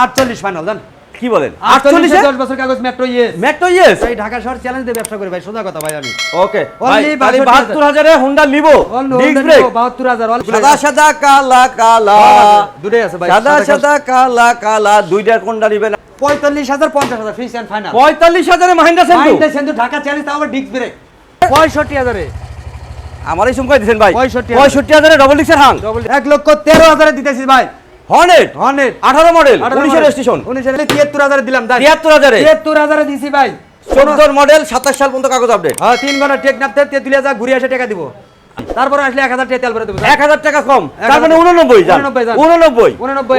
আটচল্লিশ ফাইনাল জান? কি বলেন? আটচল্লিশে? দশ বছর কাগজ মেট্রো ইয়েস মেট্রো ইয়েস ভাই ঢাকা শহর চ্যালেঞ্জ দিয়ে ব্যবসা করি ভাই সোজা কথা ভাই আমি। ওকে Only ভাই 62,000 বাহাত্তর হাজারে হোন্ডা লিবো ডিস্ক ব্রেক বাহাত্তর হাজার সাদা সাদা কালা কালা। দুটাই আছে ভাই সাদা সাদা কালা কালা দুইটার কোনটা নিবেন পঁয়তাল্লিশ হাজার পঞ্চাশ হাজার ফিক্স অ্যান্ড ফাইনাল পঁয়তাল্লিশ হাজারে ঢাকা চ্যালেঞ্জ তাও আবার ডিস্ক ব্রেক পঁয়ষট্টি হাজারে। আমার এই দিচ্ছেন ভাই? 65 পঁয়ষট্টি হাজারে ডবল ডিক্সের হাং এক লক্ষ তেরো হাজারে দিতেছি ভাই। হর্নেট হর্নেট আঠারো মডেল উনিশের স্টেশন উনিশের তিয়াত্তর হাজারে দিলাম তাই তিয়াত্তর হাজারে। তিয়াত্তর হাজারে দিছি ভাই। চোদ্দোর মডেল সাতাশ সাল পর্যন্ত কাগজ আপডেট হ্যাঁ 3 ঘণ্টা টেক নাপতে তেতুলিয়া যা ঘুরে আসে টাকা দিব। তারপরে আসলে এক হাজার টাকা তেল ভরে দেবো এক হাজার টাকা কম। এক তার মানে উননব্বই উননব্বই উননব্বই।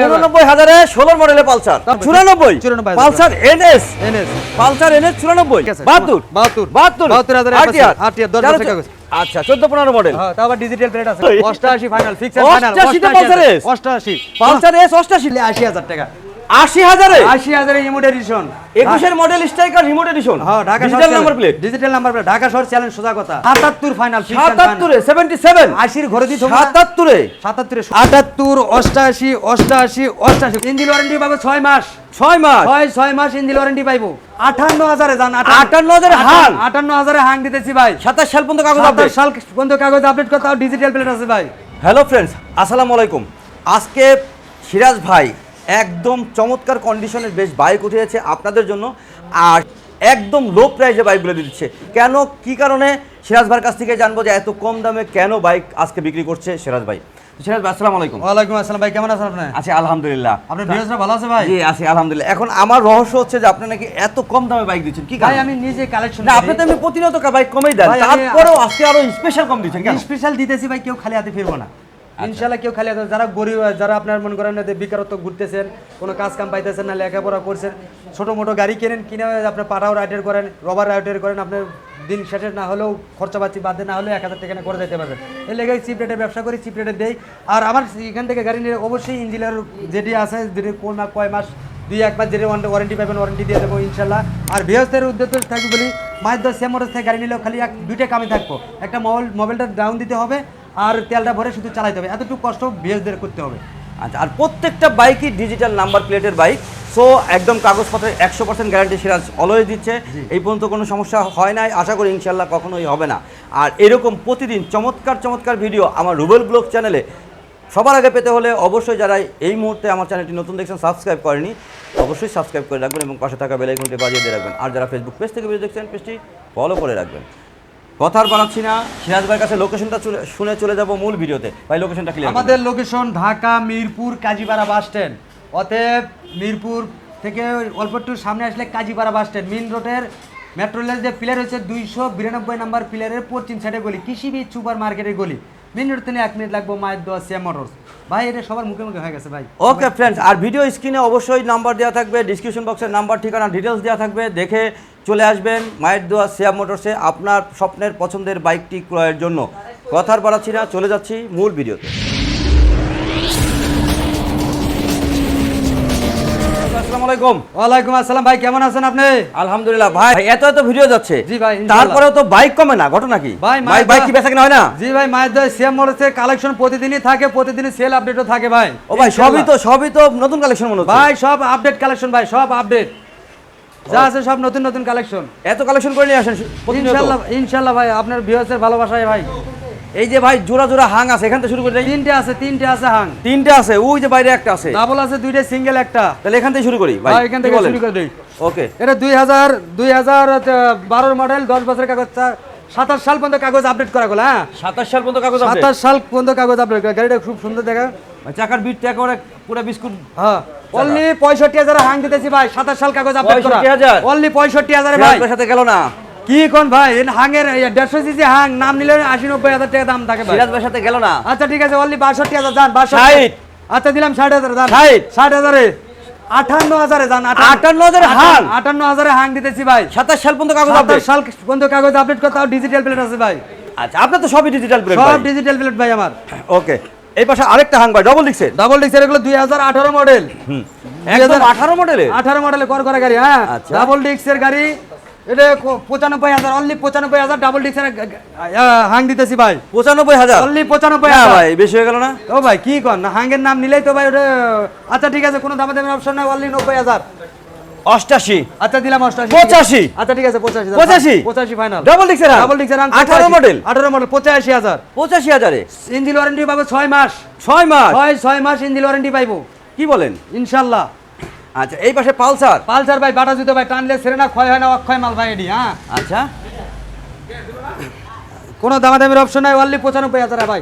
উননব্বই হাজারে। ষোলোর মডেলে পালসার। চুরানব্বই। চুরানব্বই Pulsar NS. NS. Pulsar NS চুরানব্বই। বাহাত্তর। বাহাত্তর। বাহাত্তর। বাহাত্তর হাজারে আরটিআর আরটিআর, দশ তেরো বছর আচ্ছা চোদ্দ পনেরো মডেল। হ্যাঁ তাও ডিজিটাল প্লেট আছে। ওই। অষ্টআশি ফাইনাল ফিক্স ফাইনাল অষ্টাশিতে Pulsar S? অষ্টআশি পালসার এস অষ্টাশি। আশি হাজার টাকা। আশি হাজারে? আশি হাজারে ইমোট এডিশন একুশের মডেল স্ট্রাইকার রিমোট এডিশন হ্যাঁ Dhaka digital number plate digital number plate Dhaka শহর চ্যালেঞ্জ সোজা কথা। সাতাত্তর ফাইনাল সাতাত্তরে সেভেন্টি সেভেন আশির ঘরে দিত সাতাত্তরে? সাতাত্তরে আটাত্তর অষ্টাশি অষ্টাশি অষ্টাশি। ইঞ্জিন ওয়ারেন্টি পাবো ছয় মাস। ছয় মাস? ছয় ছয় মাস ইঞ্জিন ওয়ারেন্টি পাইবো। আটান্ন হাজারে যান আটান্ন হাজারে হাং। আটান্ন হাজারে হাং দিতেছি ভাই। সাতাশ সাল পর্যন্ত কাগজ আপডেট সাল পর্যন্ত কাগজ আপডেট করতে ডিজিটাল প্লেট আছে ভাই। হ্যালো ফ্রেন্ডস আসসালামু আলাইকুম। আজকে সিরাজ ভাই একদম চমৎকার কন্ডিশনের বেশ বাইক উঠিয়েছে আপনাদের জন্য। আর একদম লো প্রাইসে বাইকগুলো দিচ্ছে। কেন? কি কারণে? সিরাজ ভাইয়ের কাছ থেকে জানব যে এত কম দামে কেন বাইক আজকে বিক্রি করছে সিরাজ ভাই। সিরাজ ভাই আসসালামু আলাইকুম। ওয়ালাইকুম আসসালাম ভাই কেমন আছেন আপনি? আছি আলহামদুলিল্লাহ। আপনার ভিউয়ার্সরা ভালো আছে ভাই? জি আছি আলহামদুলিল্লাহ। এখন আমার রহস্য হচ্ছে যে আপনি নাকি এত কম দামে বাইক দিচ্ছেন কি ভাই আমি নিজে কালেকশন না আপনি তো এমনি প্রতিনিয়ত বাইক কমেই দেন। তারপরেও আজকে আরও স্পেশাল কম দিচ্ছেন কেন? স্পেশাল দিতেছি ভাই কেউ খালি হাতে ফিরবো না। ইনশাল্লাহ কেউ খালি যারা গরিব, যারা আপনার মনে করেন যে বেকারত্ব ঘুরতেছেন, কোনো কাজ কাম পাইতেছেন না, লেখাপড়া করছেন ছোটো মোটো গাড়ি কেনেন, কিনে আপনার পাটাও রাইডার করেন, রবার রাইডার করেন, আপনার দিন শেষে না হলেও খরচাপাতি বাদে না হলেও এক হাজার টাকা করে যেতে পারবেন। এই লেগে চিপ রেটে ব্যবসা করি চিপ রেটে দেই। আর আমার এখান থেকে গাড়ি নিয়ে অবশ্যই ইঞ্জিনিয়ার যেটি আছে, যেটি কোন না কয় মাস, দুই এক মাস যেটি ওয়ারেন্টি পাবেন ওয়ারেন্টি দিয়ে দেবো ইনশাল্লাহ আর বৃহস্পতির উদ্যোগ থাকবে বলি মায়ের দশ সেমরের থেকে গাড়ি নিলেও খালি এক, দুইটা কামে থাকব। একটা মোবাইল মোবাইলটা ডাউন দিতে হবে আর তেলটা ভরে শুধু চালাইতে হবে। এতটুকু কষ্ট বৃহস্পতির করতে হবে। আচ্ছা আর প্রত্যেকটা বাইকই ডিজিটাল নাম্বার প্লেটের বাইক সো একদম কাগজপত্রের একশো পার্সেন্ট গ্যারান্টি সিরাজ অলওয়েজ দিচ্ছে। এই পর্যন্ত কোনো সমস্যা হয় নাই আশা করি ইনশাল্লাহ কখনোই হবে না। আর এরকম প্রতিদিন চমৎকার চমৎকার ভিডিও আমার রুবেল ব্লগ চ্যানেলে সবার আগে পেতে হলে অবশ্যই যারা এই মুহূর্তে আমার চ্যানেলটি নতুন দেখছেন সাবস্ক্রাইব করেনি অবশ্যই সাবস্ক্রাইব করে রাখবেন এবং পাশে থাকা বেলাইকনটি বাজিয়ে দিয়ে রাখবেন। আর যারা ফেসবুক পেজ থেকে ভিডিও দেখছেন পেজটি ফলো করে রাখবেন। কথা আর না সিরাজ ভাইয়ের কাছে লোকেশনটা শুনে চলে যাব মূল ভিডিওতে। ভাই লোকেশনটা ক্লিয়ার আমাদের location Dhaka Mirpur Kazipara bus stand অতএব মিরপুর থেকে অল্প একটু সামনে আসলে কাজীপাড়া বাস স্ট্যান্ড মেন রোডের মেট্রো রেল যে পিলার হচ্ছে দুইশো বিরানব্বই নাম্বার পিলারের পশ্চিম সাইডে গলি কৃষিবি সুপার মার্কেটের গলি। মেন রোড থেকে এক মিনিট লাগবো মায়ের দোয়া সিএম মোটরস ভাই এটা সবার মুখে মুখে হয়ে গেছে ভাই। ওকে ফ্রেন্ডস আর ভিডিও স্ক্রিনে অবশ্যই নাম্বার দেওয়া থাকবে ডিসক্রিপশন বক্সের নাম্বার ঠিকানা ডিটেলস দেওয়া থাকবে। দেখে চলে আসবেন মায়ের দোয়া সিয়াম মোটরসে আপনার স্বপ্নের পছন্দের বাইকটি ক্রয়ের জন্য। কথার বাড়াচ্ছি না চলে যাচ্ছি মূল ভিডিওতে। আসসালামু ওয়ালাইকুম আসসালাম ভাই কেমন আছেন আপনি? আলহামদুলিল্লাহ ভাই এত এত ভিডিও যাচ্ছে। জি ভাই। তারপরেও তো বাইক কমে না ঘটনা কি? ভাই, বাইক দোয়া- কি বেচা কিনা হয় না? জি ভাই মায়ের দোয়া সিএম মোটরসের কালেকশন প্রতিদিনই থাকে প্রতিদিনই সেল আপডেটও থাকে ভাই। ও ভাই সবই তো সবই তো নতুন কালেকশন মনে ভাই সব আপডেট কালেকশন ভাই সব আপডেট যা আছে সব নতুন নতুন কালেকশন এত কালেকশন করে নিয়ে আসেন। ইনশাল্লাহ ইনশাল্লাহ ভাই আপনার ভিউয়ার্সের ভালোবাসায় ভাই। এই যে ভাই জোড়া জোড়া হাং আছে এখান থেকে শুরু করে তিনটে আছে তিনটে আছে হাং। তিনটে আছে ওই যে বাইরে একটা আছে। ডাবল আছে দুইটা সিঙ্গেল একটা। তাহলে এখান থেকে শুরু করি ভাই ভাই এখান থেকে শুরু করে দিই। ওকে এটা দুই হাজার দুই হাজার বারোর মডেল দশ বছরের কাগজ সাতাশ সাল পর্যন্ত কাগজ আপডেট করা গেল হ্যাঁ? সাতাশ সাল পর্যন্ত কাগজ সাতাশ সাল পর্যন্ত কাগজ আপডেট করা গাড়িটা খুব সুন্দর দেখা। চাকার বিটটা একেবারে পুরো বিস্কুট। হ্যাঁ। অনলি পঁয়ষট্টি হাজার হাং দিতেছি ভাই সাতাশ সাল কাগজ আপডেট করা। 65,000? অনলি পঁয়ষট্টি হাজারে ভাই। সিরাজের সাথে গেল না। কি কোন ভাই হাঙের দেড়শো সিসি হাং নাম নিলে আশি নব্বই হাজার টাকা দাম থাকে ভাই। সিরাজ ভাইয়ের সাথে গেল না? আচ্ছা ঠিক আছে অনলি বাষট্টি হাজার যান বাষট্টি ষাট। আচ্ছা দিলাম ষাট হাজার যান। ষাট। হাজারে আটান্ন হাজারে যান আটান্ন। হাজারে হাং? আটান্ন হাজারে হাং দিতেছি ভাই। সাতাশ সাল পর্যন্ত কাগজ সাতাশ সাল পর্যন্ত কাগজ আপডেট করতে ডিজিটাল প্লেট আছে ভাই। আচ্ছা আপনার তো সবই ডিজিটাল প্লেট সব ডিজিটাল প্লেট ভাই আমার। ওকে। এই পাশে আরেকটা হাং ভাই ডবল ডিক্সের ডাবল ডিক্সের এগুলো দুই হাজার আঠারো মডেল হুম। একদম আঠারো মডেলের আঠারো মডেলে কর করা গাড়ি হ্যাঁ। আচ্ছা। ডাবল ডিক্সের গাড়ি এটা পঁচানব্বই হাজার অনলি পঁচানব্বই হাজার ডাবল ডিক্সের হাং দিতেছি ভাই। পঁচানব্বই হাজার? অনলি পঁচানব্বই হাজার। ভাই বেশি হয়ে গেল না? ও ভাই কি কর না হাঙ্গের নাম নিলেই তো ভাই ওটা আচ্ছা ঠিক আছে কোনো দামে দামের অপশন নাই অনলি নব্বই হাজার। অষ্টাশি। আচ্ছা দিলাম অষ্টাশি। পঁচাশি। আচ্ছা ঠিক আছে পঁচাশি পঁচাশি? পঁচাশি ফাইনাল ডাবল ডিক্সের ডাবল ডিক্সের আঠারো মডেল আঠারো মডেল পঁচাশি হাজার। পঁচাশি হাজারে। ইঞ্জিন ওয়ারেন্টি পাবো ছয় মাস। ছয় মাস? ছয় ছয় মাস ইঞ্জিন ওয়ারেন্টি পাইবো। কি বলেন? ইনশাল্লাহ। আচ্ছা এই পাশে পালসার? পালসার ভাই বাটা জুতো ভাই টানলে সেরে না ক্ষয় হয় না অক্ষয় মাল ভাই এডি হ্যাঁ? আচ্ছা। কোনো দামাদামির অপশন নাই অনলি পঁচানব্বই হাজার ভাই।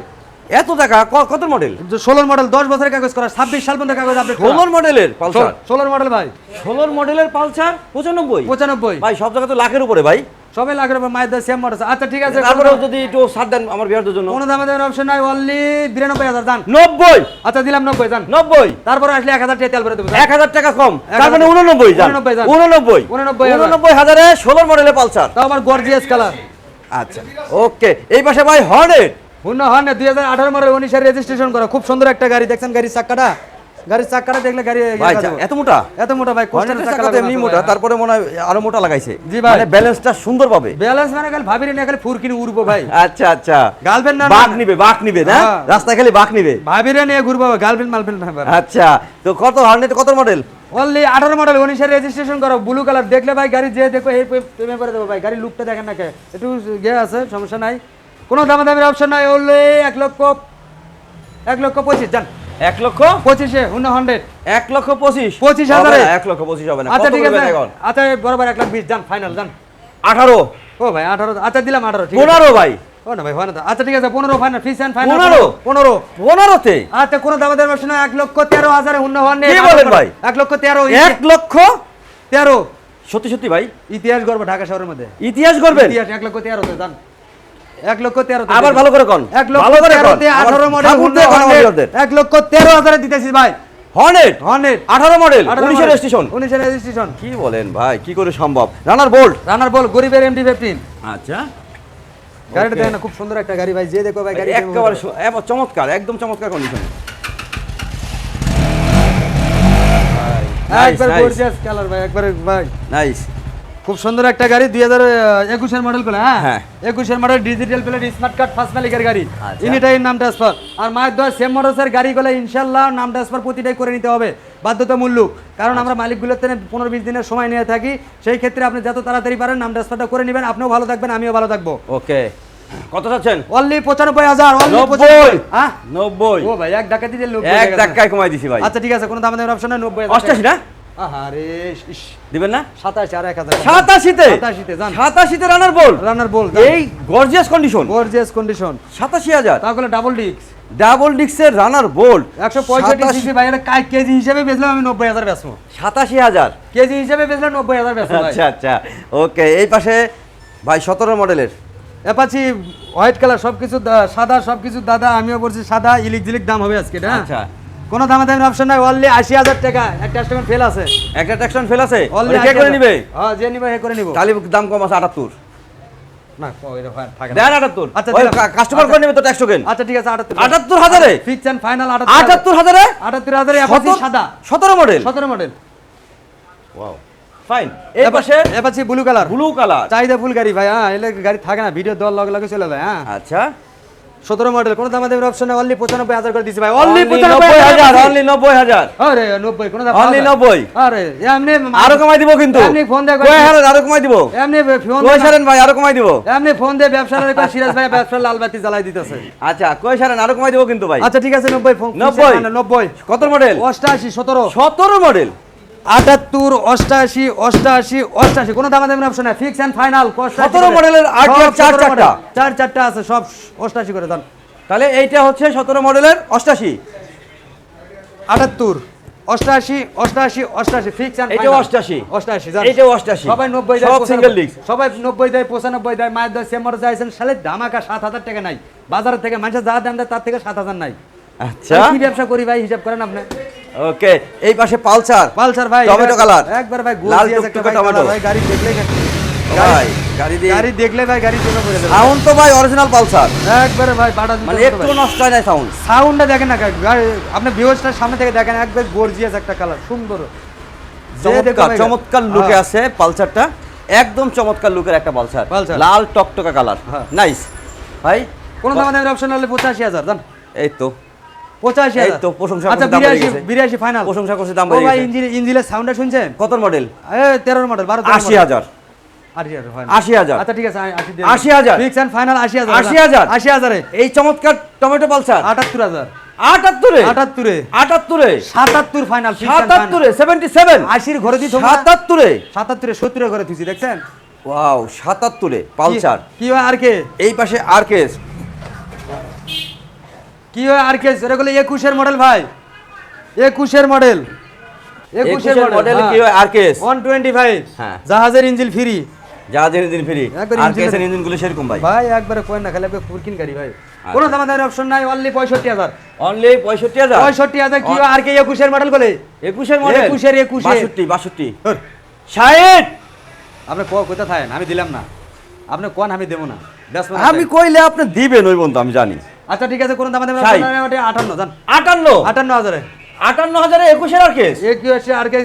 এত টাকা? কত মডেল ষোলোর মডেল দশ বছরের কাগজ করা ছাব্বিশ সাল পর্যন্ত কাগজ আপডেট ষোলোর মডেলের পালসার? ষোলোর মডেল ভাই। ষোলোর মডেলের পালসার? পঁচানব্বই? পঁচানব্বই। ভাই সব জায়গা তো লাখের উপরে ভাই। সবাই লাখের উপর মায়ের সেম মডেল আচ্ছা ঠিক আছে তারপরেও যদি একটু সাত দেন আমার বিয়ারদের জন্য। কোনো দামাদামির অপশন নাই অনলি বিরানব্বই হাজার দান নব্বই? আচ্ছা দিলাম নব্বই দান নব্বই? তারপরে আসলে এক হাজার টাকা তেল ভরে দেবো এক হাজার টাকা কম। এক তার মানে উননব্বই উননব্বই। উননব্বই। উননব্বই হাজার। উননব্বই হাজারে ষোলোর মডেলের পালসার। তাও আমার গর্জিয়াস কালার আচ্ছা ওকে এই পাশে ভাই হর্নেট হুন্না হন দুই হাজার আঠারো মডেল রেজিস্ট্রেশন করা। খুব সুন্দর একটা গাড়ি দেখছেন গাড়ির চাক্কাটা? গাড়ির চাক্কাটা দেখলে গাড়ি ইয়ে ভাই এত মোটা? এত মোটা ভাই চাকা তো এমনি মোটা তারপরে মনে হয় আরও মোটা লাগাইছে। জি ভাই। মানে ব্যালেন্সটা সুন্দর পাবে। ব্যালেন্স মানে খালি ভাবিরি না খালি ফুরকিনি উড়বো ভাই। আচ্ছা আচ্ছা। গার্লফ্রেন্ড না বাঘ নিবে বাঘ নিবে না? হ্যাঁ। রাস্তায় খালি বাঘ নিবে। ভাবিরে নিয়ে ঘুরবো গার্লফ্রেন্ড মালফ্রেন্ড না আচ্ছা তো কত হর্নেট কত মডেল অনলি আঠারো মডেল উনিশের রেজিস্ট্রেশন করো ব্লু কালার দেখলে ভাই গাড়ি যে দেখো এই প্রেমে করে দেবো ভাই গাড়ির লুকটা দেখেন না কে? একটু ইয়ে আছে সমস্যা নাই। কোনো দামা দামের অপশন নাই অনলি এক লক্ষ এক লক্ষ পঁচিশ যান এক লক্ষ? পঁচিশে হুন্না হান্ড্রেড এক লক্ষ পঁচিশ? পঁচিশ হাজারে? এক লক্ষ পঁচিশ হবে না। আচ্ছা ঠিক আছে। আচ্ছা বরাবর এক লাখ বিশ যান ফাইনাল যান আঠারো। ও ভাই আঠারো আচ্ছা দিলাম আঠারো পনেরো ভাই। ও না ভাই হয় না আচ্ছা ঠিক আছে পনেরো ফাইনাল ফিস অ্যান্ড ফাইনাল পনেরো? পনেরো। পনেরোতে? আচ্ছা কোনো দামা দামের অপশন এক লক্ষ তেরো হাজারে হুন্না হান্ড্রেড কি বলেন ভাই? এক লক্ষ তেরো এক লক্ষ? তেরো। সত্যি সত্যি ভাই। ইতিহাস গর্ব ঢাকা শহরের মধ্যে। ইতিহাস করবেন ইতিহাস এক লক্ষ তেরোতে যান এক লক্ষ তেরোতে আবার ভালো করে কন। এক লক্ষ ভালো করে কন। তেরোতে আঠারো মডেল ঠাকুর দিয়ে কন আমাদের এক লক্ষ তেরো হাজারে দিতেছি ভাই। হর্নেট হর্নেট আঠারো মডেল উনিশের রেজিস্ট্রেশন উনিশের রেজিস্ট্রেশন কি বলেন ভাই কি করে সম্ভব? রানার বোল্ট রানার বল গরিবের এমডি ফিফটিন আচ্ছা। গাড়িটা দেখেন খুব সুন্দর একটা গাড়ি ভাই যে দেখো ভাই গাড়ি একেবারে চমৎকার একদম চমৎকার কন্ডিশন একবার গর্জিয়াস কালার ভাই একবারে ভাই। নাইস খুব সুন্দর একটা গাড়ি দুই হাজার একুশের মডেল করে হ্যাঁ? হ্যাঁ। একুশের model digital plate smart card first মালিকের গাড়ি। আচ্ছা। ইনিটাই নাম ট্রান্সফার আর মায়ের দশ সেম মডেলসের গাড়ি গুলো ইনশাল্লাহ নাম ট্রান্সফার প্রতিটাই করে নিতে হবে বাধ্যতামূলক। কারণ আমরা মালিকগুলোর থেকে পনেরো বিশ দিনের সময় নিয়ে থাকি সেই ক্ষেত্রে আপনি যত তাড়াতাড়ি পারেন নাম ট্রান্সফারটা করে নেবেন আপনিও ভালো থাকবেন আমিও ভালো থাকব। ওকে। কত চাচ্ছেন? অনলি পঁচানব্বই হাজার নব্বই। হ্যাঁ নব্বই। ও ভাই এক ডাকাতি দিয়ে লোক এক ধাক্কায় কমাই দিছি ভাই। আচ্ছা ঠিক আছে কোনো দাম দেওয়ার অপশন নব্বই অষ্টাশি না? ইস দিবেন না? সাতাশি আর সাতাশিতে? রানার রানার বল এই গর্জিয়াস কন্ডিশন গর্জিয়াস কন্ডিশন তাহলে ডাবল ডিক্স ডাবল ডিক্সের রানার বোল্ট একশো পঁয়ষট্টি সিসি কেজি হিসেবে বেচলাম আমি নব্বই হাজার বেচবো। সাতাশি হাজার। কেজি হিসেবে বেচলাম নব্বই হাজার বেচবো আচ্ছা আচ্ছা। ওকে এই পাশে ভাই সতেরো মডেলের অ্যাপাচি হোয়াইট কালার সব কিছু সাদা সব কিছু দাদা আমিও বলছি সাদা ইলিক জিলিক দাম হবে আজকে হ্যাঁ? আচ্ছা। কোনো দামে দামের অপশন নাই অনলি আশি হাজার টাকা। একটা স্টেশন ফেল আছে। একটা ট্যাকশন ফেল আছে? অনলি কে করে নিবে? হ্যাঁ যে নিবে হে করে নিব। তাহলে দাম কম আছে আটাত্তর। না থাকে না। দেন আটাত্তর। আচ্ছা, কাস্টমার করে নেবে তো ট্যাক্স টোকেন আচ্ছা ঠিক আছে আটাত্তর। আটাত্তর হাজারে? ফিক্স অ্যান্ড ফাইনাল আটাত্তর হাজারে। আটাত্তর হাজারে? অ্যাপাচি সাদা। সতেরো মডেল সতেরো মডেল ওয়াও ফাইন এই পাশে? Apache blue colour blue colour চাহিদা ফুল গাড়ি ভাই হ্যাঁ এলে গাড়ি থাকে না ভিডিও দেওয়ার লগে লগে চলে যায় হ্যাঁ। আচ্ছা। সতেরো মডেল কোনো দামে দেবের অপশন অনলি পঁচানব্বই হাজার করে দিচ্ছি ভাই। অনলি অনলি নব্বই হাজার অনলি নব্বই হাজার। আরে নব্বই কোনো দাম অনলি নব্বই। আরে এমনি আরও কমাই দিব কিন্তু। এমনি ফোন দিয়ে কয় হাজার আরও কমাই দিব। এমনি ফোন কয় সারেন ভাই আরও কমাই দিব। এমনি ফোন দিয়ে ব্যবসার কয় সিরাজ ভাই ব্যবসার লাল বাতি জ্বালাই দিতেছে। আচ্ছা কয় সারেন আরও কমাই দিব কিন্তু ভাই। আচ্ছা ঠিক আছে নব্বই ফোন নব্বই। নব্বই। কত মডেল অষ্টাশি সতেরো। সতেরো মডেল আটাত্তর অষ্টাশি অষ্টাশি অষ্টাশি। কোনো দামে দেবেন অপশন নাই। ফিক্স অ্যান্ড ফাইনাল 17 মডেলের RTR চার চারটা। চার চারটা আছে সব অষ্টাশি করে দাম তাহলে এইটা হচ্ছে সতেরো মডেলের অষ্টাশি। আটাত্তর অষ্টাশি অষ্টাশি অষ্টাশি। ফিক্স 88 অষ্টাশি। জান। এইটাও 88 সবাই নব্বই দেয় single disc। সবাই নব্বই দেয় পঁচানব্বই দেয় মায়ের দেয় সেমর যাইছেন সালে ধামাকা সাত হাজার টাকা নাই। বাজার থেকে মানুষের যা দাম দেয় তার থেকে সাত হাজার নাই। আচ্ছা। কি ব্যবসা করি ভাই হিসাব করেন আপনি? ওকে এই পাশে পালসার। পালসার ভাই টমেটো কালার। একবার ভাই লাল টুকটুকে টমেটো। ভাই গাড়ি দেখলে ভাই গাড়ি দিয়ে গাড়ি দেখলে ভাই গাড়ি চলে পড়ে যাবে। সাউন্ড তো ভাই অরিজিনাল পালসার। একবারে ভাই বাটা মানে একটু নষ্ট হয় না সাউন্ড সাউন্ডটা দেখেন না আপনি ভিউজটার সামনে থেকে দেখেন একবার গর্জিয়াস একটা কালার সুন্দর। চমৎকার ভাই- চমৎকার লুকে হ্যাঁ। আছে পালসারটা। একদম চমৎকার লুকের একটা পালসার। লাল টকটকা কালার। নাইস ভাই কোনো দাম অপশন হলে পঁচাশি হাজার জান। এই তো। পঁচাশি এই তো, প্রশংসা আচ্ছা বিরাশি বিরাশি ফাইনাল প্রশংসা করছে দাম ভাই। ইঞ্জিন ইঞ্জিনের সাউন্ডটা শুনছেন? কত মডেল এ তেরোর মডেল বারো আশি হাজার। এই চমৎকার টমেটো পালসার। আটাত্তর হাজার। আটাত্তরে? আটাত্তরে। আটাত্তরে? সাতাত্তর ফাইনাল সাতাত্তরে সেভেন্টি সেভেন আশির ঘরে দিত সাতাত্তরে? সাতাত্তরে সত্তরে ঘরে দেখছেন? ওয়াও সাতাত্তরে পালসার। কি- কি হয় আর কে? এই পাশে আর কেস কি হয় আর কেস এটা বলে একুশের মডেল ভাই। একুশের মডেল একুশের মডেল কি হয়। আর কেস ওয়ান টোয়েন্টি ফাইভ হ্যাঁ। জাহাজের ইঞ্জিল ফ্রি যা জেনে দিন ফ্রি আর কেসের ইঞ্জিনগুলো সেরকম ভাই? ভাই একবারে কোয়েন না খালি একবার ফুরকিন গাড়ি ভাই। আচ্ছা। কোনো দাম দামের অপশন নাই অনলি পঁয়ষট্টি হাজার। অনলি পঁয়ষট্টি হাজার? পঁয়ষট্টি হাজার কি হয় আর কে একুশের মডেল বলে? একুশের মডেল একুশের, একুশের। বাষট্টি বাষট্টি। ষাট! আপনি ক কোথা থাকেন? আমি দিলাম না। আপনি কোন আমি দেবো না। আমি কইলে আপনি দিবেন ওই বন্ধু আমি জানি। আচ্ছা ঠিক আছে কোনো দাম ওটা আটান্ন জান। আটান্ন? আটান্ন হাজারে। আটান্ন হাজারে একুশের আর কেস? একুশে আর কে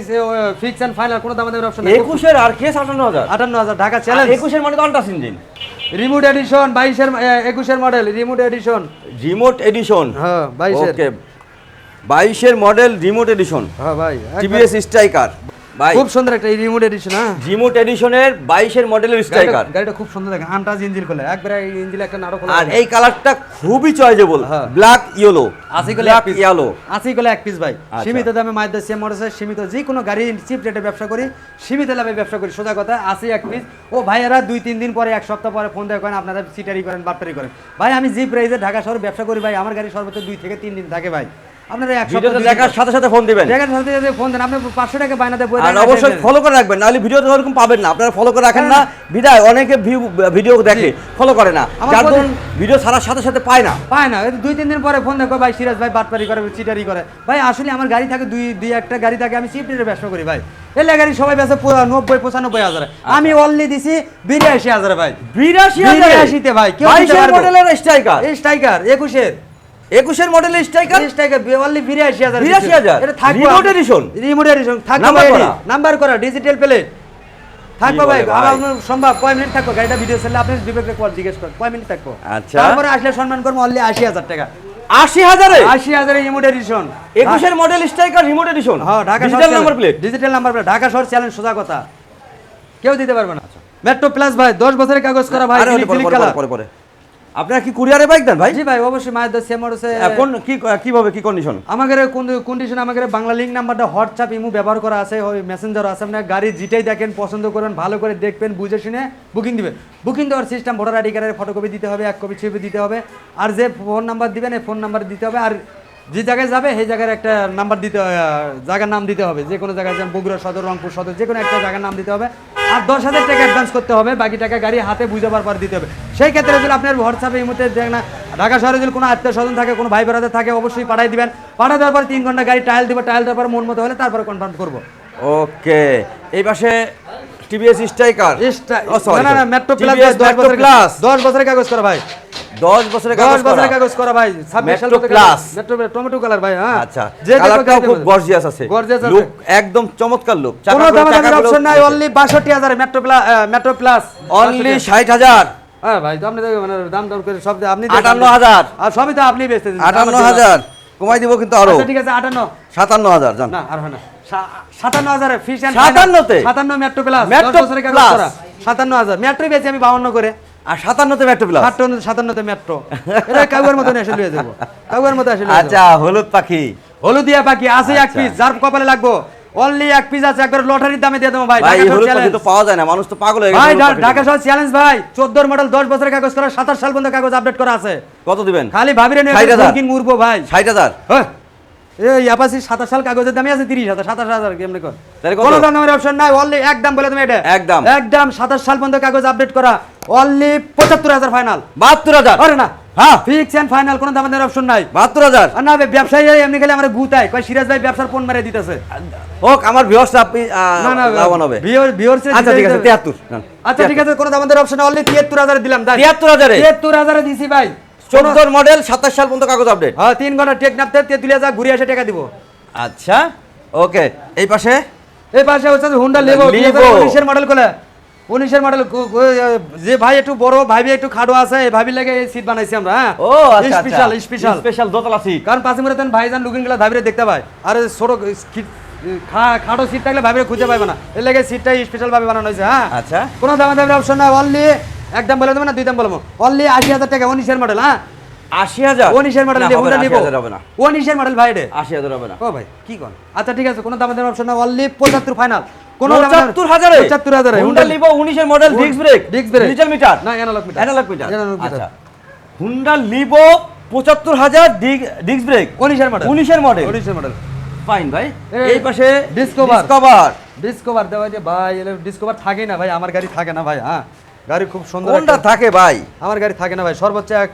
ফিক্স অ্যান্ড ফাইনাল কোনো দাম দামের অপশন একুশের আর কেস আটান্ন হাজার? আটান্ন হাজার ঢাকা চ্যালেঞ্জ একুশের মানে আল্ট্রাস ইঞ্জিন রিমোট এডিশন বাইশের একুশের model remote edition remote edition হ্যাঁ বাইশের। ওকে বাইশের মডেল রিমোট এডিশন হ্যাঁ ভাই টিভিএস স্ট্রাইকার ভাই। খুব সুন্দর একটা রিমোট এডিশন হ্যাঁ। রিমোট এডিশনের বাইশের মডেলের স্ট্রাইকার গাড়িটা- খুব সুন্দর দেখে আন্টাজ ইঞ্জিন খোলে একবারে ইঞ্জিন একটা নাড়ো খোলে আর এই কালারটা খুবই চয়েজেবল। ব্ল্যাক ইয়েলো আশি গলে এক পিস ইয়েলো আশি গলে এক পিস ভাই। আচ্ছা। সীমিত দামে মায়ের সেম মডেল সীমিত যে কোনো গাড়ি চিপ রেটে ব্যবসা করি সীমিত লাভে ব্যবসা করি। সোজা কথা আশি এক পিস ও ভাইয়েরা দুই তিন দিন পরে এক সপ্তাহ পরে ফোন দেয় করেন আপনারা সিটারি করেন বাপটারি করেন। ভাই আমি জি প্রাইজে ঢাকা শহরে ব্যবসা করি ভাই। আমার গাড়ি সর্বোচ্চ দুই থেকে তিন দিন থাকে ভাই। আপনারা এক সপ্তাহ ভিডিওটা দুই দিন দেখার সাথে সাথে ফোন দিবেন। দেখার সাথে সাথে ফোন দেন আপনি পাঁচশো টাকা বায়নাতে বই আর অবশ্যই ফলো করে রাখবেন নাহলে ভিডিওতে ওরকম পাবেন না। আপনারা ফলো করে রাখেন না বিদায় অনেকে ভিডিও দেখে ফলো করে না। যার প্রতি- ভিডিও ছাড়ার সাথে সাথে পায় না। পায় না দুই তিন দিন পরে ফোন দেখো ভাই সিরাজ ভাই বাটপারি করে চিটারি করে। ভাই আসলে আমার গাড়ি থাকে দুই দুই একটা গাড়ি থাকে আমি ব্যবসা করি ভাই। এলে গাড়ি সবাই নব্বই পঁচানব্বই হাজার। আমি অনলি দিছি বিরাশি হাজার ভাই। বিরাশি বিরাশিতে ভাই, কেউ? মডেলের স্ট্রাইকার স্ট্রাইকার একুশের। একুশের মডেলের স্ট্রাইকার স্ট্রাইকার বিরাশি হাজার 82,000? এটা থাকবে Remote edition? রিমোট এডিশন থাকবে? নাম্বার করা? ডিজিটাল প্লেট থাকবে ভাই আমার সম্ভব কয় মিনিট থাকব? গাড়িটা ভিডিও আপনি বিবেকে কল জিজ্ঞেস করেন। কয় মিনিট থাকব? আচ্ছা। তারপরে আসলে সম্মান করব অনলি আশি হাজার টাকা। আশি হাজারে? আশি হাজার রিমোট এডিশন একুশের মডেল স্ট্রাইকার রিমোট এডিশন হ্যাঁ Dhaka digital number plate digital number plate Dhaka শহর চ্যালেঞ্জ সোজা কথা। কেউ দিতে পারবে না। মেট্রো প্লাস ভাই দশ বছরের কাগজ করা ভাই পরে, পরে। আপনারা কি কুরিয়ারে বাইক দেন ভাই? জি ভাই অবশ্যই মায়ের সেম মডেলসে এখন কি কীভাবে কি কন্ডিশন আমাদের কন্ডিশন আমাদের বাংলা লিঙ্ক নাম্বারটা হোয়াটসঅ্যাপ ইমু ব্যবহার করা আছে ওই মেসেঞ্জার আছে। আপনার গাড়ি যেটাই দেখেন পছন্দ করেন ভালো করে দেখবেন বুঝে শুনে বুকিং দিবেন। বুকিং দেওয়ার সিস্টেম ভোটার আইডি কার্ডের ফটোকপি দিতে হবে এক কপি ছবি দিতে হবে। আর যে ফোন নাম্বার দিবেন এই ফোন নাম্বার দিতে হবে। আর যে জায়গায় যাবে সেই জায়গার একটা নাম্বার দিতে জায়গার নাম দিতে হবে। যে কোনো জায়গায় যেমন বগুড়া সদর রংপুর সদর যে কোনো একটা জায়গার নাম দিতে হবে। আর দশ হাজার টাকা অ্যাডভান্স করতে হবে বাকি টাকা গাড়ি হাতে বুঝে পাওয়ার পর দিতে হবে। সেই ক্ষেত্রে যদি আপনার হোয়াটসঅ্যাপে এই মুহূর্তে দেখেন না ঢাকা শহরে যদি কোনো আত্মীয় স্বজন থাকে কোনো ভাই বেড়াতে থাকে অবশ্যই পাঠাই দিবেন। পাঠা দেওয়ার পর তিন ঘণ্টা গাড়ি টাইল দেবো টাইল দেওয়ার পর মন মতো হলে তারপরে কনফার্ম করব। ওকে এই পাশে টিভিএস স্ট্রাইকার না না মেট্রো প্লাস টিভিএস দশ মেট্রো বছরের প্লাস দশ বছরের কাগজ করা ভাই। 10 বছরের দশ কাগজ বছরের কাগজ করা ভাই। মেট্রো টমেটো কালার ভাই হ্যাঁ। আচ্ছা কালারটাও খুব গর্জিয়াস আছে। Gorgeous আছে। লুক একদম চমৎকার লুক কোনো দামাদামির অপশন নাই অনলি বাষট্টি হাজার Metro Plus Metro Plus only 60000 হ্যাঁ ভাই তো আপনি মানে দাম করে সব আপনি 58,000 আর সবই তো আপনি বেচতে দিন 58000 কমাই দিব কিন্তু আরও। আচ্ছা ঠিক আছে আটান্ন। 57000 জান। না আর হয় না। সাতান্ন হাজারে ফিস সাতান্নতে? সাতান্ন মেট্রো প্লাস Metro দশ বছরের কাগজ করা। মেট্রোই বেশি আমি বাউন্ন করে। আর 57 তে মেট্রো প্লাস সাতান্ন সাতান্নতে মেট্রো এটা মতন এসে লিয়ে যাব কাউয়ার মতো এসে আচ্ছা হলুদ পাখি। হলুদিয়া পাখি আছে এক আচ্ছা। পিস যার কপালে লাগবো। অনলি এক পিস আছে একবার লটারির দামে দিয়ে দেবো ভাই ভাই হলুদ পাখি তো পাওয়া যায় না মানুষ তো পাগল হয়ে ভাই গেছে পাখির ঢাকা শহর চ্যালেঞ্জ ভাই চোদ্দোর মডেল দশ বছরের কাগজ করা সাতাশ সাল পর্যন্ত কাগজ আপডেট করা আছে। কত দিবেন? খালি ভাবিরে নিয়ে 60,000 কিন উড়বো ভাই। 60000 হ্যাঁ। সাতাশ সাল কাগজের দামই আছে তিরিশ হাজার সাতাশ হাজার কেমনি কর? কোনো দামের অপশন নাই অনলি একদম বলে তুমি এটা। একদম। একদম সাতাশ সাল পর্যন্ত কাগজ আপডেট করা অনলি পঁচাত্তর হাজার ফাইনাল 72000 আরে না হ্যাঁ। ফিক্স এন্ড ফাইনাল কোনো দাম দামের অপশন নাই। 72000 আর না বে, ব্যবসায়ী এমনি খালি আমার গুতায় কয় সিরাজ ভাই ব্যবসার ফোন মারে দিতেছে। হোক আমার ভিউয়ার্সরা আপনি আহ, না না লাভবান হবে। ভিওর ভিওর আচ্ছা ঠিক আছে 73 আচ্ছা ঠিক আছে কোনো দাম দামের অপশন অনলি তিয়াত্তর হাজার দিলাম তাই 73000 এ তিয়াত্তর হাজারে দিছি ভাই। 14 মডেল 27 সাল পর্যন্ত কাগজ আপডেট হ্যাঁ তিন ঘণ্টা টেক নাপতে হাজার ঘুরে এসে টাকা দিব। আচ্ছা ওকে এই পাশে? এই পাশে হচ্ছে হুন্ডা। উনিশের মডেল উনিশের মডেল যে ভাই একটু বড় ভাবি একটু খাটো আছে এই ভাবি লাগে এই সিট বানাইছি আমরা হ্যাঁ? ও আচ্ছা স্পেশাল স্পেশাল স্পেশাল দোতলা সিট কারণ পাঁচ মিনিট ভাইজান লুকিংগুলো ভাবিরে দেখতে পায়। আর ছোট খাটো সিট থাকলে ভাবিরে খুঁজে পাবে না। এর লাগে সিটটা স্পেশাল ভাবে বানানো হয়েছে হ্যাঁ? আচ্ছা। কোনো দামা দামের অপশন না অনলি একদম বলে দেবো না দুই দাম বলব অনলি আশি হাজার টাকা উনিশের মডেল হ্যাঁ? আশি হাজার? উনিশের মডেল হুন্ডা নিব। 80,000 হবে না। উনিশের মডেল ভাই রে আশি হাজার হবে না। ও ভাই কি কোন? আচ্ছা ঠিক আছে কোনো দামা দামের অপশন না অনলি পঁচাত্তর ফাইনাল কোনো Honda Livo model brake brake digital meter না অ্যানালগ মিটার অ্যানালগ মিটার আচ্ছা। হুন্ডা লিভো পঁচাত্তর হাজার disc brake model model model fine ভাই। এই পাশে Discover। ডিসকভার ডিসকভার দেওয়া যে ভাই ডিসকভার থাকে না ভাই আমার গাড়ি থাকে না ভাই হ্যাঁ? গাড়ি খুব সুন্দর কোনটা থাকে ভাই? আমার গাড়ি থাকে না ভাই সর্বোচ্চ এক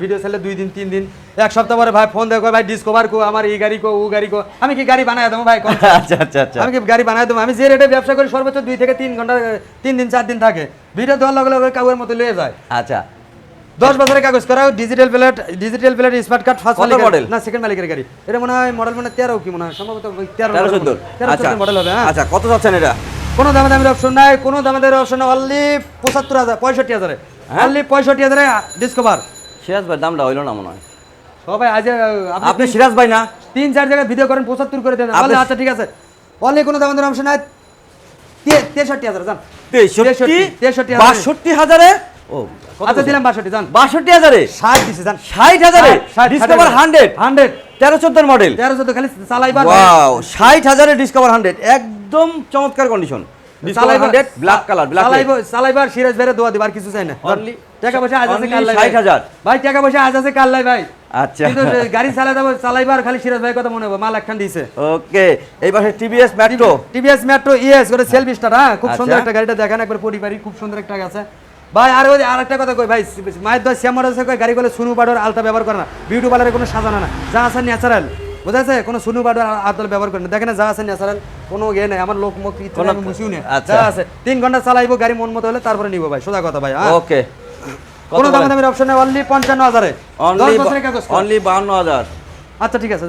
ভিডিও ছেলে দুই দিন তিন দিন এক সপ্তাহ পরে ভাই ফোন দেখো ভাই ডিসকভার কো আমার এই গাড়ি কো ও গাড়ি কো। আমি কি গাড়ি বানায় দেবো ভাই? আচ্ছা আচ্ছা আচ্ছা। আমি কি গাড়ি বানায় দেবো? আমি যে রেটে ব্যবসা করি সর্বোচ্চ দুই থেকে তিন ঘণ্টা তিন দিন চার দিন থাকে। ভিডিও দেওয়ার লগে লগে কাগজের মতো লয়ে যায়। আচ্ছা। দশ বছরের কাগজ করা digital plate digital plate smart card first model না সেকেন্ড মালিকের গাড়ি। এটা মনে হয় মডেল মানে তেরো কি মনে হয়? সম্ভবত তেরো তেরো তেরো আচ্ছা। মডেল হবে হ্যাঁ। আচ্ছা কত যাচ্ছেন এটা? কোনো দামে দামের অপশন নাই কোনো দামে দামের অপশন নাই অনলি পঁচাত্তর হাজার পঁয়ষট্টি হাজারে। হ্যাঁ? অনলি পঁয়ষট্টি হাজারে ডিসকভার সিরাজ ভাই দামটা হইল না মনে হয়। সবাই আজ আপনি সিরাজ ভাই না? তিন চার জায়গায় ভিডিও করেন পঁচাত্তর করে দেন। আপনি- আচ্ছা ঠিক আছে। অনলি কোনো দামে দামের অপশন নাই তেষট্টি হাজার জান। তেষট্টি। বাষট্টি হাজারে? ও আচ্ছা? দিলাম বাষট্টি জান। বাষট্টি হাজারে? ষাট দিছে জান। ষাট হাজারে? ডিসকভার হান্ড্রেড হান্ড্রেড তেরো চোদ্দোর মডেল তেরো চোদ্দ খালি ওয়াও ষাট ডিসকভার হান্ড্রেড একদম চমৎকার কন্ডিশন ব্ল্যাক কালার ব্ল্যাক চালাইবার সিরাজ বেরে দোয়া দিবার কিছু চাই না। টাকা পয়সা আজ আছে কাল লাই 60,000 ভাই। টাকা পয়সা আজ আছে কাল ভাই। আচ্ছা। কিন্তু গাড়ি চালাই দেবো চালাইবার খালি সিরাজ ভাই কথা মনে হবে মাল একখান দিছে। ওকে এই পাশে TVS Metro TVS Metro ES করে সেলফ স্টার হ্যাঁ? খুব সুন্দর আচ্ছা। একটা গাড়িটা দেখেন একবার পরিবারই খুব সুন্দর একটা আছে। ভাই আর ওই আর একটা কথা কই ভাই মায়ের দশ শ্যামার আছে কই গাড়ি গুলো সুনু বাডর আলতা ব্যবহার করে না। বিউটি পার্লারে কোনো সাজানো না যা আছে ন্যাচারাল বুঝাচ্ছে কোনো সুনু বাডর আলতা ব্যবহার করে না। দেখেন না, যা আছে ন্যাচারাল কোনো ইয়ে নেই। আমার লোক মুখ আমি মুছিও নেই। আচ্ছা। যা আছে তিন ঘণ্টা চালাইবো গাড়ি মন মতো হলে তারপরে নিবো ভাই। সোজা কথা ভাই হ্যাঁ? ওকে কোনো দাম দামের অপশন নেই অনলি পঞ্চান্ন হাজারে। অনলি বাহান্ন হাজার। আচ্ছা ঠিক আছে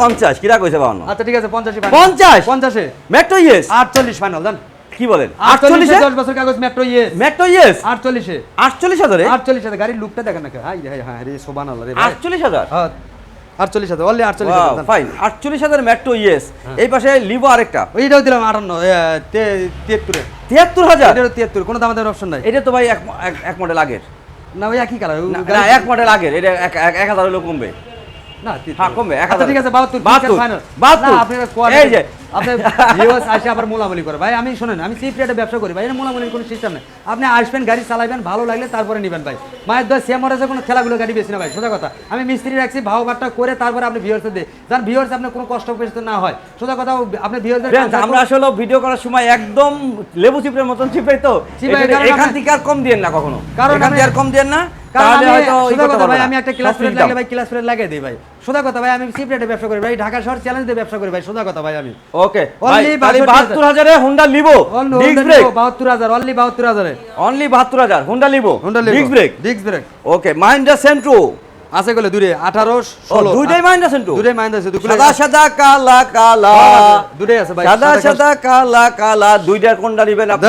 পঞ্চাশ কিরা কইছে বাহান্ন? আচ্ছা ঠিক আছে পঞ্চাশে পঞ্চাশ? পঞ্চাশে। মেট্রো ইয়েস আটচল্লিশ ফাইনাল জান কি বলেন? আটচল্লিশে? আটচল্লিশে? দশ বছর কাগজ মেট্রো ইয়ে মেট্রো ইয়েস আটচল্লিশে। আটচল্লিশ? হাজারে আটচল্লিশ হাজার গাড়ির লুকটা দেখেন না হাই হাই হ্যাঁ রে সোবান আল্লাহ রে ভাই। আটচল্লিশ হাজার? হ্যাঁ আটচল্লিশ হাজার অনলি আটচল্লিশ হাজার দাম। ফাইন আটচল্লিশ হাজার মেট্রো ইয়েস এই পাশে লিভো আরেকটা। ওইটাও দিলাম আটান্ন এ, তে- তিয়াত্তরে। তিয়াত্তর হাজার? এটারও তিয়াত্তর কোনো দাম দামের অপশন নাই। এটা তো ভাই এক এক- মডেল আগের। না ওই একই কালার না এক মডেল আগের এটা এক হাজার হলো কমবে। না হ্যাঁ, কমবে, আচ্ছা, ঠিক আছে বাহাত্তর বাহাত্তর, ফাইনাল বাহাত্তর। না এই যে। আপনি ভিউয়ার্স আসে আবার মোলামুলি করে। ভাই আমি শোনেন আমি চিপ রেটে ব্যবসা করি ভাই এটা মোলামুলির কোনো সিস্টেম নেই। আপনি আসবেন গাড়ি চালাবেন ভালো লাগলে তারপরে নেবেন ভাই। মায়ের দশ সেম মরেছে কোনো খেলাগুলো গাড়ি বেশি না ভাই সোজা কথা। আমি মিস্ত্রি রাখছি ভাও বাট্টা করে তারপরে আপনি ভিউয়ার্সে দিই। যার ভিউয়ার্স আপনার কোনো কষ্ট পেতে না হয়। সোজা কথা আপনি ভিউয়ার্সের আমরা আসলে ভিডিও করার সময় একদম লেবু চিপের মতন চিপাই তো। এখান থেকে আর কম দিয়েন না কখনো। কারণ এখান থেকে আর কম দিয়েন না। তাহলে হয়তো সোজা কথা ভাই আমি একটা ক্লাস সব লাগলে ভাই ক্লাস প্লেট লাগিয়ে দিই ভাই। সোজা কথা ভাই আমি চিপ রেটে ব্যবসা করি ভাই ঢাকা শহর চ্যালেঞ্জ দিয়ে ব্যবসা করি ভাই সোজা কথা ভাই আমি। ওকে Only তাহলে 62,000 বাহাত্তর হাজারে ডিস্ক ব্রেক বাহাত্তর হাজার অনলি বাহাত্তর হাজারে। অনলি বাহাত্তর হাজার Honda Livo Honda disc brake disc brake okay Mahindra Centuro আছে গেলে দূরে আঠারো ও ষোলো। দুইটাই মাইন্ডা সেন্ট্রো দূরে মাইন্ড আছে সাদা সাদা কালা কালা। আছে ভাই সাদা সাদা কালা। কালা দুইটার কোনটা নিবেন আপনি?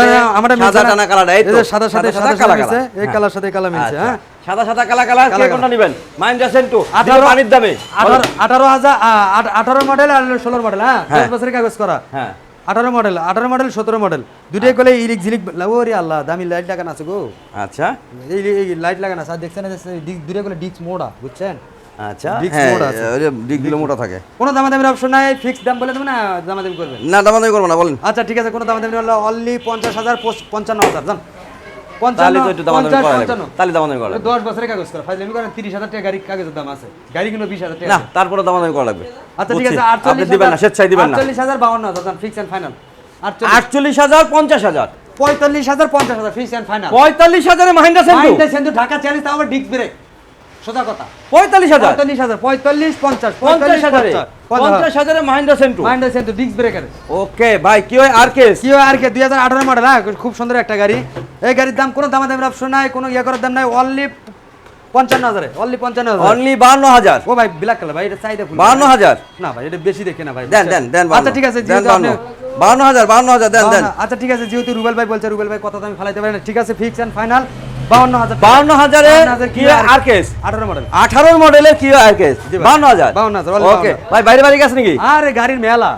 সাদা টানা কালার এই তো। সাদা সাদা সাদা কালা এই কালার সাথে কালা মিলছে আচ্ছা। হ্যাঁ? সাদা সাদা কালা কালার কে কোনটা কালা। নিবেন? মাইন্ডা সেন্ট্রো আঠারো পানির দামে। আঠারো আঠারো হাজার আ- আ- আঠারো মডেল আর ষোলোর মডেল হ্যাঁ? হ্যাঁ। দশ বছরের কাগজ করা। হ্যাঁ। আঠারো মডেল আঠারো মডেল সতেরো মডেল দুটোই করলে ইলিক ঝিলিক ওরে আল্লাহ দামি লাইট লাগানো আছে গো। আচ্ছা। এই লাইট লাগানো আছে। আর দেখছেন ডিক- দূরে ডিক্স মোড়া বুঝছেন? আচ্ছা। Disc হ্যাঁ মোটা থাকে। কোনো দামাদামির অপশন নাই ফিক্সড দাম বলে দেবো না দামাদামি করবেন? না দামাদামি করব না বলেন। আচ্ছা ঠিক আছে কোনো দামাদামি হলো অনলি পঞ্চাশ হাজার পঞ্চান্ন হাজার জান? তাহলে তো একটু দামাদামি করা লাগবে। তাহলে দামাদামি করা লাগবে। দশ বছরের কাগজ করা। ফাইজলামি করেন তিরিশ হাজার টাকা গাড়ি কাগজের দাম আছে। গাড়ি কিন্তু বিশ হাজার টাকা না তারপরে দামাদামি করা লাগবে। আচ্ছা ঠিক। আছে আপনি আটচল্লিশ দিবেন না স্বেচ্ছায় দিবেন না। আটচল্লিশ হাজার বাউন্ন হাজার দাম ফিক্স এন্ড ফাইনাল আটচল্লিশ আটচল্লিশ হাজার পঞ্চাশ হাজার। পঁয়তাল্লিশ হাজার পঞ্চাশ হাজার ফিক্স এন্ড ফাইনাল পঁয়তাল্লিশ হাজারে Mahindra Centuro. Centuro Dhaka challenge তাও আবার ডিস্ক ব্রেক সোজা কথা। পঁয়তাল্লিশ হাজার। পঁয়তাল্লিশ হাজার পঁয়তাল্লিশ পঞ্চাশ পঞ্চাশ হাজারে পঞ্চাশ। হাজারে Mahindra Centuro. Mahindra Centuro disc breaker okay ভাই কি হয় আর কেস কি আর কে দুই হাজার আঠারো মডেল হ্যাঁ খুব সুন্দর একটা গাড়ি। এই গাড়ির দাম কোনো দামাদামের অপশন নাই কোনো ইয়ে করার দাম নাই অনলি পঞ্চান্ন হাজারে অনলি পঞ্চান্ন হাজার। অনলি বান্ন হাজার। ও ভাই ব্ল্যাক কালার ভাই এটা বান্ন হাজার? না ভাই এটা বেশি দেখে না ভাই দেন, দেন, দেন আচ্ছা ঠিক আছে বান্ন। হাজার হাজার দেন দেন। আচ্ছা ঠিক আছে যেহেতু রুবেল ভাই বলছে রুবেল ভাই কথা তো আমি ফালাইতে পারি না। ঠিক আছে ফিক্স এন্ড ফাইনাল বাউন্ন হাজারে কি আর কেস আঠারো মডেল আঠারোর মডেলের কি আর কেস জি ভাই। বাউন্ন হাজার। ওকে ভাই বাইরে বাইরে গেছে নাকি? আরে গাড়ির মেলা।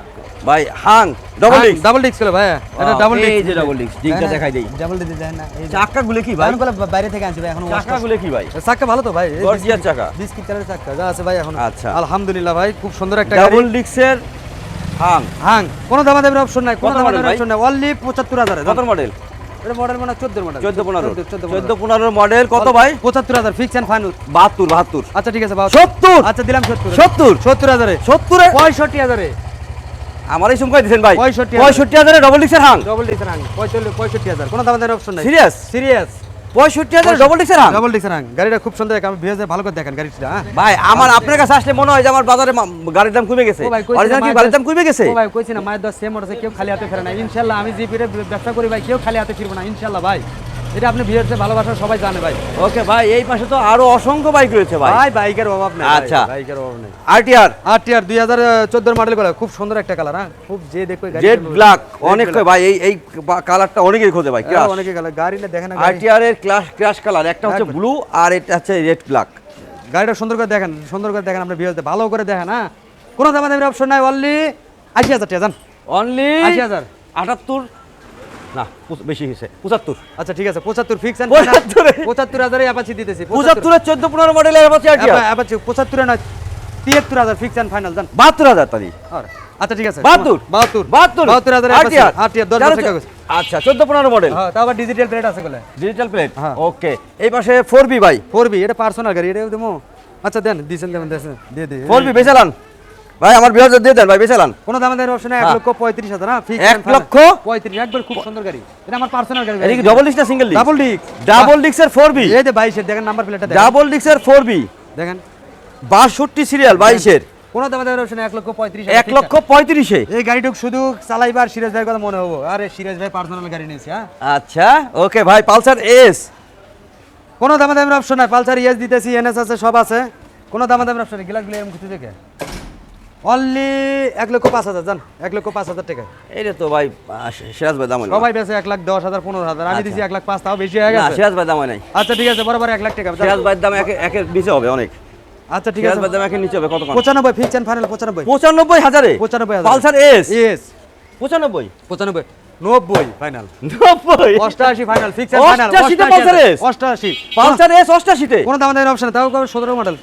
ভাই Hang double disc double disk ভাই। এটা ডাবল এই যে double disc, ডিস্কটা দেখাই দেই। ডাবল ডিস্ক দেন না চাকা গুলো কি ভাই? ভাই বাইরে থেকে আনছি ভাই এখন চাকা গুলো কি ভাই? চাকা ভালো তো ভাই। এই চাকা। বিস্কিট চালের চাকা যা আছে ভাই এখন। আচ্ছা। আলহামদুলিল্লাহ ভাই খুব সুন্দর একটা ডাবল ডিস্কের হাং। হাং। কোনো দামাদামির অপশন নাই কোনো ভাই? অপশন নাই অনলি পঁচাত্তর হাজার কত মডেল এটা মডেল মানে কত ভাই? পঁচাত্তর হাজার ফিক্স ফাইনাল আচ্ছা ঠিক আছে বাবা সত্তর? আচ্ছা দিলাম সত্তর। সত্তর? সত্তর হাজারে। সত্তরে? পঁয়ষট্টি হাজারে। আমার এই সময় দিচ্ছেন ভাই। 65 পঁয়ষট্টি হাজারে ডবল হাং ডবল ডিক্সের হাং পঁয়তাল্লিশ পঁয়ষট্টি হাজার। কোনো দেওয়ার অপশন নাই। সিরিয়াস সিরিয়াস পঁয়ষট্টি হাজারে ডবল হাং ডবল ডিক্সের হাং গাড়িটা খুব সুন্দর আমি ভিউজে ভালো করে দেখেন গাড়িটা হ্যাঁ? ভাই আমার আপনার কাছে আসলে মনে হয় যে আমার বাজারে গাড়ির দাম কমে গেছে। অরিজিনাল কি গাড়ির দাম কমে গেছে? ভাই কইছি না মায়ের দশ সেম আছে কেউ খালি হাতে ফেরে না। ইনশাল্লাহ আমি জিপিরে ব্যবসা করি ভাই কেউ খালি হাতে ফিরবো না ইনশাল্লাহ ভাই। এটা আপনি ভিউয়ার্সে ভালোবাসা সবাই জানে ভাই। ওকে ভাই এই পাশে তো আরও অসংখ্য বাইক রয়েছে ভাই। ভাই বাইকের অভাব নেই আচ্ছা। বাইকের অভাব নেই। আরটিআর আর টিআর দুই হাজার চোদ্দোর মডেল করে খুব সুন্দর একটা কালার হ্যাঁ? খুব যে দেখবে গাড়ি জেড ব্ল্যাক অনেক। ভাই এই এই কালারটা অনেকেই খোঁজে ভাই হ্যাঁ, অনেকে কালার গাড়ি না দেখেন আরটিআর এর ক্লাস ক্রাশ কালার একটা হচ্ছে ব্লু আর এটা হচ্ছে রেড ব্ল্যাক গাড়িটা সুন্দর করে দেখেন সুন্দর করে দেখেন আপনি ভিউয়ার্সে ভালো করে দেখেন হ্যাঁ? কোনো দামা দামের অপশন নাই অনলি আশি হাজার টাকা জান। অনলি 80,000 আটাত্তর না বেশি হয়েছে। পঁচাত্তর। আচ্ছা ঠিক আছে পঁচাত্তর ফিক্স পঁচাত্তরে? হাজারে অ্যাপাচি দিতেছি পঁচাত্তরের চোদ্দ পনেরো মডেলের আরটিআর অ্যাপাচি পঁচাত্তরে নয় তিয়াত্তর হাজার ফিক্স অ্যান্ড ফাইনাল জান। বাহাত্তর হাজার তারি আচ্ছা ঠিক আছে। বাহাত্তর? বাহাত্তর। বাহাত্তর? বাহাত্তর হাজার আটিয়ার দশ বছর কাগজ। আচ্ছা চোদ্দ পনেরো মডেল হ্যাঁ আবার ডিজিটাল প্লেট আছে বলে। ডিজিটাল প্লেট হ্যাঁ। ওকে এই পাশে ফোর বি ভাই। ফোর বি এটা পার্সোনাল গাড়ি এটা দেবো। আচ্ছা দেন দিছেন দেবেন দেন দিয়ে দিয়ে। ফোর বি বেচালান ভাই আমার বিহার দিয়ে দেন ভাই বেচালান কোনো দাম দেওয়ার অপশন এক হ্যাঁ। লক্ষ পঁয়ত্রিশ হাজার হ্যাঁ ফিক্স এক লক্ষ? পঁয়ত্রিশ একবার খুব সুন্দর গাড়ি। এটা আমার পার্সোনাল গাড়ি এটা কি ডবল ডিস্ক না single disc double disc double ডিস্কের ফোর বি এই যে বাইশের দেখেন নাম্বার প্লেটটা দেখেন। ডাবল ডিস্কের ফোর বি দেখেন। বাষট্টি সিরিয়াল বাইশের। কোনো দাম দেওয়ার অপশন এক লক্ষ পঁয়ত্রিশ এক লক্ষ পঁয়ত্রিশে। এই গাড়িটুক শুধু চালাইবার সিরাজ ভাইয়ের কথা মনে হব। আরে সিরাজ ভাই পার্সোনাল গাড়ি নিয়েছে হ্যাঁ। আচ্ছা ওকে ভাই পালসার এস। কোনো দামা দামের অপশন নাই পালসার ইএস দিতেছি এনএস আছে সব আছে। কোনো দামা দামের অপশন নেই গিলাসগুলো এরকম কিছু দেখে। অনলি এক লক্ষ পাঁচ হাজার জান এক লক্ষ পাঁচ হাজার টাকা এইটা তো ভাই সিরাজ ভাই দাম সবাই বেছে এক লাখ দশ হাজার পনেরো হাজার। আমি। দিছি এক লাখ পাঁচ তাও বেশি হয়ে গেছে। সিরাজ ভাই দাম নাই। আচ্ছা ঠিক আছে বরাবর এক লাখ টাকা। সিরাজ ভাইয়ের দাম একে একের নিচে হবে অনেক। আচ্ছা ঠিক সিরাজ আছে দাম একের নিচে হবে কত পঁচানব্বই ফিক্স অ্যান্ড ফাইনাল পঁচানব্বই। পঁচানব্বই হাজারে? পঁচানব্বই হাজার। পালসার এস ইয়েস পঁচানব্বই? পঁচানব্বই। নব্বই ফাইনাল নব্বই? অষ্টাশি ফাইনাল ফিক্স অ্যান্ড ফাইনাল অষ্টাশিতে? অষ্টাশি। পালসার এস অষ্টাশিতে? কোনো দাম অপশন তাও সতেরো মডেল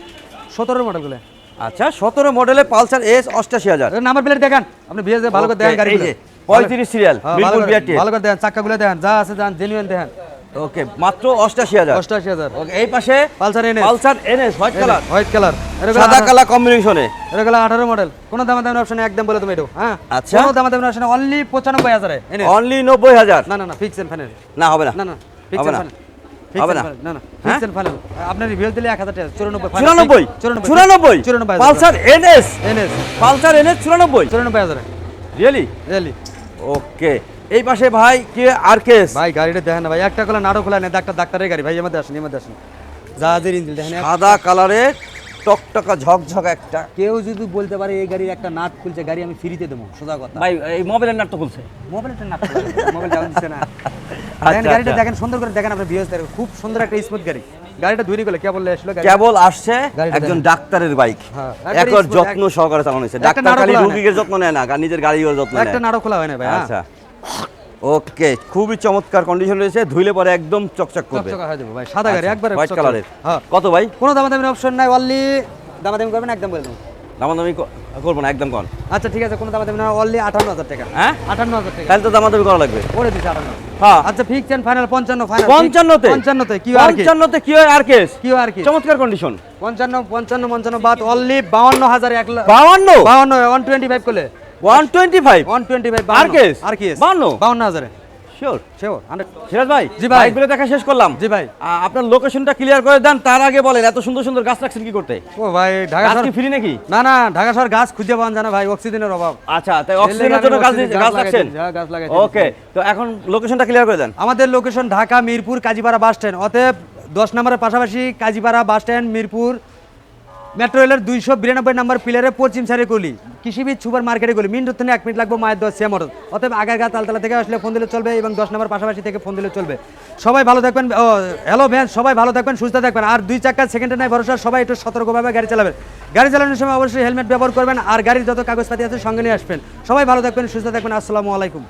সতেরো মডেলগুলো। আচ্ছা সতেরো মডেলে পালসার এস অষ্টাশি হাজার। নাম্বার প্লেট দেখেন। আপনি বিএস ভালো করে দেখেন গাড়ি পঁয়ত্রিশ সিরিয়াল ভালো করে দেখেন চাক্কাগুলো দেখেন যা আছে যান জেনুইন দেখেন। ওকে মাত্র অষ্টাশি হাজার। অষ্টাশি হাজার। ওকে এই পাশে পালসার এনে Pulsar NS white colour white colour সাদা কালার কম্বিনেশনে এটা গেল আঠারো মডেল কোনো দাম দামের অপশন একদম বলে তুমি এটা হ্যাঁ? আচ্ছা। কোনো দাম দামের অপশন অনলি পঁচানব্বই হাজারে অনলি নব্বই হাজার। না না না ফিক্স এন্ড ফাইনাল না হবে না। না না ফিক্স এন্ড ফাইনাল হবে না? না না হ্যাঁ? ফাইনাল আপনার রিভিউ দিলে এক হাজার টাকা চুরানব্বই final, চুরানব্বই? fix, চুরানব্বই চুরানব্বই? চুরানব্বই Pulsar NS? NS. Pulsar NS চুরানব্বই? চুরানব্বই হাজারে। রিয়েলি রিয়েলি ওকে এই পাশে ভাই কি আর কেস ভাই গাড়িটা দেখেন না ভাই একটা খোলা নাড়ো খোলা নেই ডাক্তার ডাক্তারের গাড়ি। ভাই আমাদের আসেন আমাদের আসেন। জাহাজের ইঞ্জিন দেখেন সাদা কালারের টকটকা ঝকঝক একটা। কেউ যদি বলতে পারে এই গাড়ির একটা নাট খুলছে গাড়ি আমি ফ্রিতে দেবো সোজা কথা। ভাই এই মোবাইলের নাট্য খুলছে। মোবাইলটা নাট মোবাইল যাওয়া দিচ্ছে না। আচ্ছা, দেখেন গাড়িটা আচ্ছা। দেখেন সুন্দর করে দেখেন আপনার বিএস খুব সুন্দর একটা স্মুথ গাড়ি। গাড়িটা ধুইনি গেলে কে বললে আসলো গাড়ি? কেবল আসছে একজন ডাক্তারের বাইক হ্যাঁ, একর যত্ন সহকারে চালানো হয়েছে। ডাক্তার খালি। রুগীর যত্ন নেয় না নিজের গাড়ির যত্ন নেয়। একটা নাড়ো খোলা হয় না ভাই হ্যাঁ। আচ্ছা। ওকে খুবই চমৎকার কন্ডিশন রয়েছে ধুইলে পরে একদম চকচক করবে। চকচকা হয়ে যাবে ভাই সাদা গাড়ি একবারে হোয়াইট কালারের হ্যাঁ। কত ভাই? কোনো দামাদামির অপশন নাই অনলি দামাদামি করবেন একদম বলে দেবো। দামাদামি করব না একদম কন। আচ্ছা ঠিক আছে কোনো দামাদামি না অনলি আটান্ন হাজার টাকা। হ্যাঁ? আটান্ন হাজার টাকা। তাহলে তো দামাদামি করা লাগবে। করে দিচ্ছে আটান্ন। হ্যাঁ। আচ্ছা ফিক্স এন্ড ফাইনাল পঞ্চান্ন ফাইনাল পঞ্চান্নতে? পঞ্চান্নতে কি আর কি পঞ্চান্নতে কি আর কেস কি আর কি চমৎকার কন্ডিশন পঞ্চান্ন পঞ্চান্ন পঞ্চান্ন বাদ অনলি বাউন্ন হাজার এক বাউান্ন? বাউন্ন ওয়ান টোয়েন্টি ফাইভ করলে। শিওর। শিওর সিরাজ ভাই জি ভাই। বাইকগুলো দেখা শেষ করলাম। জি ভাই। আপনার লোকেশনটা ক্লিয়ার করে দেন তার আগে বলেন এত সুন্দর সুন্দর গাছ রাখছেন কি করতে? ও ভাই ঢাকা শহর কি ফ্রি নাকি? না না ঢাকা শহর গাছ খুঁজে পাওয়া যায় না ভাই অক্সিজেনের অভাব। আচ্ছা তাই অক্সিজেনের জন্য গাছ গাছ রাখছেন? হ্যাঁ, গাছ লাগাইছি। ওকে তো এখন লোকেশনটা ক্লিয়ার করে দেন। আমাদের location Dhaka Mirpur Kazipara bus stand অতএব দশ নম্বরের পাশাপাশি Kazipara bus stand Mirpur metro রেলের দুইশো বিরানব্বই নাম্বার প্লেয়ারে পশ্চিম সাইডে গলি। কৃষিবিদ সুপার মার্কেটে গলি। মিনিট থেকে এক মিনিট লাগবে, মায়ের দশ সিএম অতএব আগারগা তালতলা থেকে আসলে ফোন দিলে চলবে এবং দশ নম্বর পাশাপাশি থেকে ফোন দিলে চলবে। সবাই ভালো থাকবেন, ও, হ্যালো ভ্যান, সবাই ভালো থাকবেন, সুস্থ থাকবেন। আর দুই চাকা সেকেন্ডে নাই, ভরসা, সবাই একটু সতর্কভাবে গাড়ি চালাবেন। গাড়ি চালানোর সময় অবশ্যই হেলমেট ব্যবহার করবেন, আর গাড়ির যত কাগজপাতি আছে সঙ্গে নিয়ে আসবেন। সবাই ভালো থাকবেন, সুস্থ থাকবেন, আসসালামু আলাইকুম।